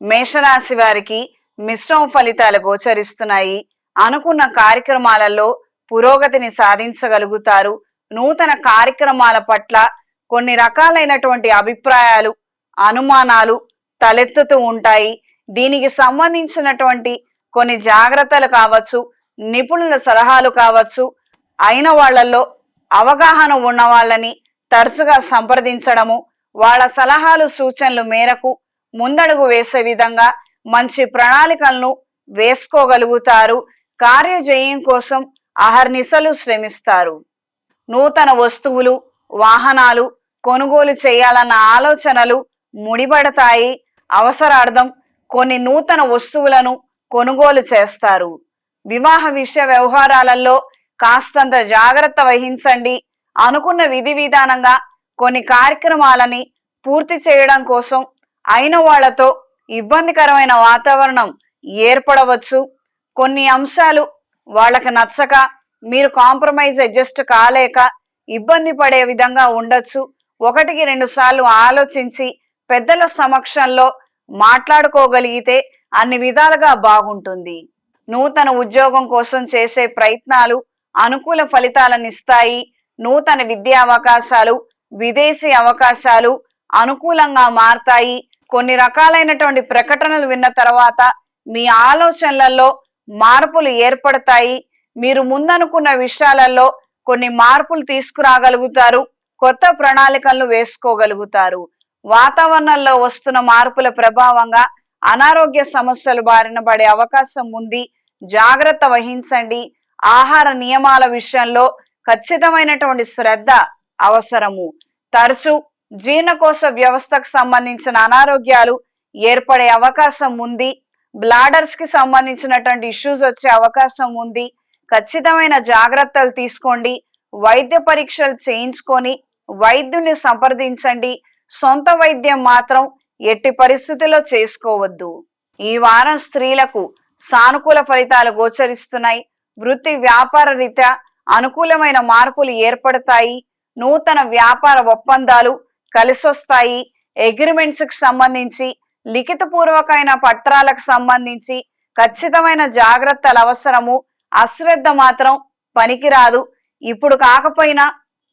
మేషరాశి వారికి మిశ్రమ ఫలితాలు గోచరిస్తున్నాయి. అనుకున్న కార్యక్రమాలలో పురోగతిని సాధించగలుగుతారు. నూతన కార్యక్రమాల పట్ల కొన్ని రకాలైనటువంటి అభిప్రాయాలు అనుమానాలు తలెత్తుతూ ఉంటాయి. దీనికి సంబంధించినటువంటి కొన్ని జాగ్రత్తలు కావచ్చు నిపుణుల సలహాలు కావచ్చు అయిన వాళ్ళల్లో అవగాహన ఉన్న వాళ్ళని తరచుగా సంప్రదించడము వాళ్ళ సలహాలు సూచనలు మేరకు ముందడుగు వేసే విధంగా మంచి ప్రణాళికలను వేసుకోగలుగుతారు. కార్యజయం కోసం అహర్నిశలు శ్రమిస్తారు. నూతన వస్తువులు వాహనాలు కొనుగోలు చేయాలన్న ఆలోచనలు ముడిపడతాయి. అవసరార్థం కొన్ని నూతన వస్తువులను కొనుగోలు చేస్తారు. వివాహ విషయ వ్యవహారాలలో కాస్తంత జాగ్రత్త వహించండి. అనుకున్న విధి విధానంగా కొన్ని కార్యక్రమాలని పూర్తి చేయడం కోసం అయిన వాళ్ళతో ఇబ్బందికరమైన వాతావరణం ఏర్పడవచ్చు. కొన్ని అంశాలు వాళ్ళకి నచ్చక మీరు కాంప్రమైజ్ అడ్జస్ట్ కాలేక ఇబ్బంది పడే విధంగా ఉండొచ్చు. ఒకటికి రెండు సార్లు ఆలోచించి పెద్దల సమక్షంలో మాట్లాడుకోగలిగితే అన్ని విధాలుగా బాగుంటుంది. నూతన ఉద్యోగం కోసం చేసే ప్రయత్నాలు అనుకూల ఫలితాలను ఇస్తాయి. నూతన విద్యా అవకాశాలు విదేశీ అవకాశాలు అనుకూలంగా మారతాయి. కొన్ని రకాలైనటువంటి ప్రకటనలు విన్న తర్వాత మీ ఆలోచనలలో మార్పులు ఏర్పడతాయి. మీరు ముందనుకున్న విషయాలలో కొన్ని మార్పులు తీసుకురాగలుగుతారు. కొత్త ప్రణాళికలను వేసుకోగలుగుతారు. వాతావరణంలో వస్తున్న మార్పుల ప్రభావంగా అనారోగ్య సమస్యలు బారిన పడే అవకాశం ఉంది. జాగ్రత్త వహించండి. ఆహార నియమాల విషయంలో ఖచ్చితమైనటువంటి శ్రద్ధ అవసరము. తరచు జీర్ణకోశ వ్యవస్థకు సంబంధించిన అనారోగ్యాలు ఏర్పడే అవకాశం ఉంది. బ్లాడర్స్కి సంబంధించినటువంటి ఇష్యూస్ వచ్చే అవకాశం ఉంది. ఖచ్చితమైన జాగ్రత్తలు తీసుకోండి. వైద్య పరీక్షలు చేయించుకొని వైద్యుని సంప్రదించండి. సొంత వైద్యం మాత్రం ఎట్టి పరిస్థితుల్లో చేసుకోవద్దు. ఈ వారం స్త్రీలకు సానుకూల ఫలితాలు గోచరిస్తున్నాయి. వృత్తి వ్యాపార రీత్యా అనుకూలమైన మార్పులు ఏర్పడతాయి. నూతన వ్యాపార ఒప్పందాలు కలిసొస్తాయి. అగ్రిమెంట్స్కి సంబంధించి లిఖితపూర్వకమైన పత్రాలకు సంబంధించి ఖచ్చితమైన జాగ్రత్తలు అవసరము. అశ్రద్ధ మాత్రం పనికిరాదు. ఇప్పుడు కాకపోయినా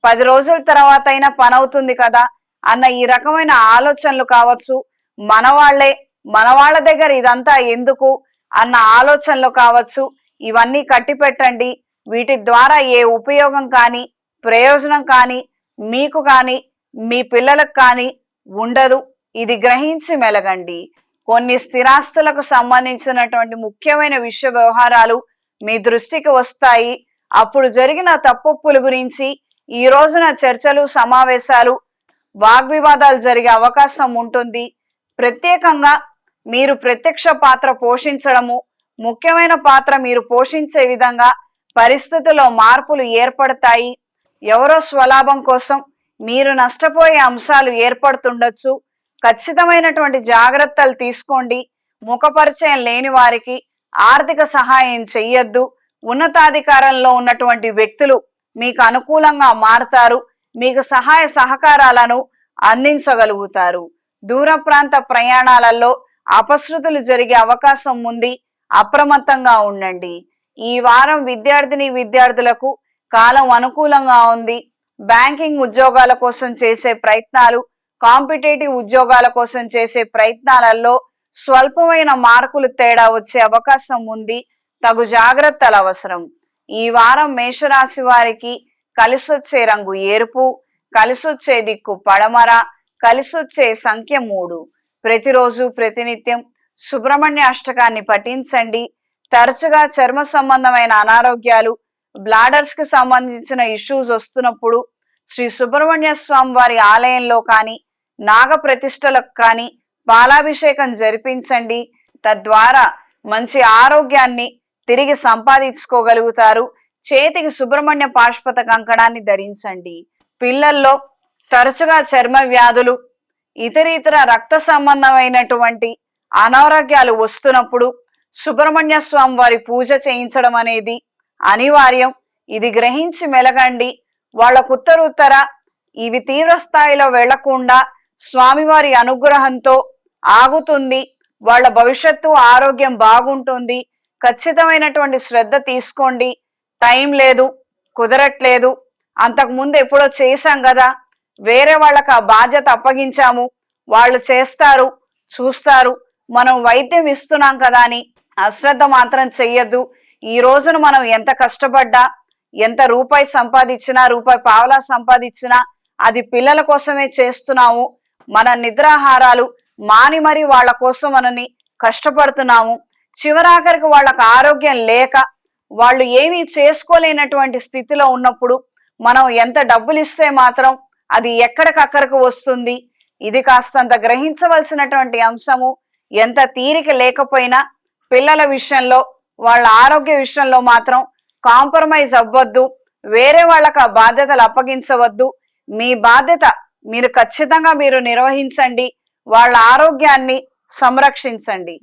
పది రోజుల తర్వాత అయినా పని అవుతుంది కదా అన్న ఈ రకమైన ఆలోచనలు కావచ్చు. మన వాళ్ళే మన వాళ్ళ దగ్గర ఇదంతా ఎందుకు అన్న ఆలోచనలు కావచ్చు. ఇవన్నీ కట్టిపెట్టండి. వీటి ద్వారా ఏ ఉపయోగం కానీ ప్రయోజనం కానీ మీకు కానీ మీ పిల్లలకు కానీ ఉండదు. ఇది గ్రహించి మెలగండి. కొన్ని స్థిరాస్తులకు సంబంధించినటువంటి ముఖ్యమైన విషయ వ్యవహారాలు మీ దృష్టికి వస్తాయి. అప్పుడు జరిగిన తప్పొప్పుల గురించి ఈ రోజున చర్చలు సమావేశాలు వాగ్వివాదాలు జరిగే అవకాశం ఉంటుంది. ప్రత్యేకంగా మీరు ప్రత్యక్ష పాత్ర పోషించడము ముఖ్యమైన పాత్ర మీరు పోషించే విధంగా పరిస్థితుల్లో మార్పులు ఏర్పడతాయి. ఎవరో స్వలాభం కోసం మీరు నష్టపోయే అంశాలు ఏర్పడుతుండొచ్చు. ఖచ్చితమైనటువంటి జాగ్రత్తలు తీసుకోండి. ముఖపరిచయం లేని వారికి ఆర్థిక సహాయం చెయ్యొద్దు. ఉన్నతాధికారంలో ఉన్నటువంటి వ్యక్తులు మీకు అనుకూలంగా మారతారు. మీకు సహాయ సహకారాలను అందించగలుగుతారు. దూర ప్రాంత ప్రయాణాలలో అపశృతులు జరిగే అవకాశం ఉంది. అప్రమత్తంగా ఉండండి. ఈ వారం విద్యార్థిని విద్యార్థులకు కాలం అనుకూలంగా ఉంది. బ్యాంకింగ్ ఉద్యోగాల కోసం చేసే ప్రయత్నాలు కాంపిటేటివ్ ఉద్యోగాల కోసం చేసే ప్రయత్నాలలో స్వల్పమైన మార్కులు తేడా వచ్చే అవకాశం ఉంది. తగు జాగ్రత్తలు అవసరం. ఈ వారం మేషరాశి వారికి కలిసొచ్చే రంగు ఎరుపు కలిసొచ్చే దిక్కు పడమర కలిసొచ్చే సంఖ్య మూడు. ప్రతిరోజు ప్రతినిత్యం సుబ్రహ్మణ్య అష్టకాన్ని పఠించండి. తరచుగా చర్మ సంబంధమైన అనారోగ్యాలు బ్లాడర్స్కి సంబంధించిన ఇష్యూస్ వస్తున్నప్పుడు శ్రీ సుబ్రహ్మణ్య స్వామి వారి ఆలయంలో కానీ నాగ ప్రతిష్టలకు కానీ పాలాభిషేకం జరిపించండి. తద్వారా మంచి ఆరోగ్యాన్ని తిరిగి సంపాదించుకోగలుగుతారు. చేతికి సుబ్రహ్మణ్య పాష్పత కంకణాన్ని ధరించండి. పిల్లల్లో తరచుగా చర్మ వ్యాధులు ఇతర ఇతర రక్త సంబంధమైనటువంటి అనారోగ్యాలు వస్తున్నప్పుడు సుబ్రహ్మణ్య స్వామి వారి పూజ చేయించడం అనేది అనివార్యం. ఇది గ్రహించి మెలగండి. వాళ్ళకు ఉత్తరుత్తర ఇవి తీవ్ర స్థాయిలో వెళ్ళకుండా స్వామివారి అనుగ్రహంతో ఆగుతుంది. వాళ్ళ భవిష్యత్తు ఆరోగ్యం బాగుంటుంది. ఖచ్చితమైనటువంటి శ్రద్ధ తీసుకోండి. టైం లేదు కుదరట్లేదు. అంతకు ముందు ఎప్పుడో చేశాం కదా. వేరే వాళ్ళకి ఆ బాధ్యత అప్పగించాము. వాళ్ళు చేస్తారు చూస్తారు. మనం వైద్యం ఇస్తున్నాం కదా అని అశ్రద్ధ మాత్రం చెయ్యొద్దు. ఈ రోజున మనం ఎంత కష్టపడ్డా ఎంత రూపాయి సంపాదించినా రూపాయి పావలా సంపాదించినా అది పిల్లల కోసమే చేస్తున్నాము. మన నిద్రాహారాలు మాని మరి వాళ్ళ కోసం మనని కష్టపడుతున్నాము. చివరాఖరికి వాళ్ళకు ఆరోగ్యం లేక వాళ్ళు ఏమీ చేసుకోలేనటువంటి స్థితిలో ఉన్నప్పుడు మనం ఎంత డబ్బులు ఇస్తే మాత్రం అది ఎక్కడికక్కడికి వస్తుంది? ఇది కాస్తంత గ్రహించవలసినటువంటి అంశము. ఎంత తీరిక లేకపోయినా పిల్లల విషయంలో వాళ్ళ ఆరోగ్య విషయంలో మాత్రం కాంప్రమైజ్ అవ్వద్దు. వేరే వాళ్ళకి ఆ బాధ్యతలు అప్పగించవద్దు. మీ బాధ్యత మీరు ఖచ్చితంగా మీరు నిర్వహించండి. వాళ్ళ ఆరోగ్యాన్ని సంరక్షించండి.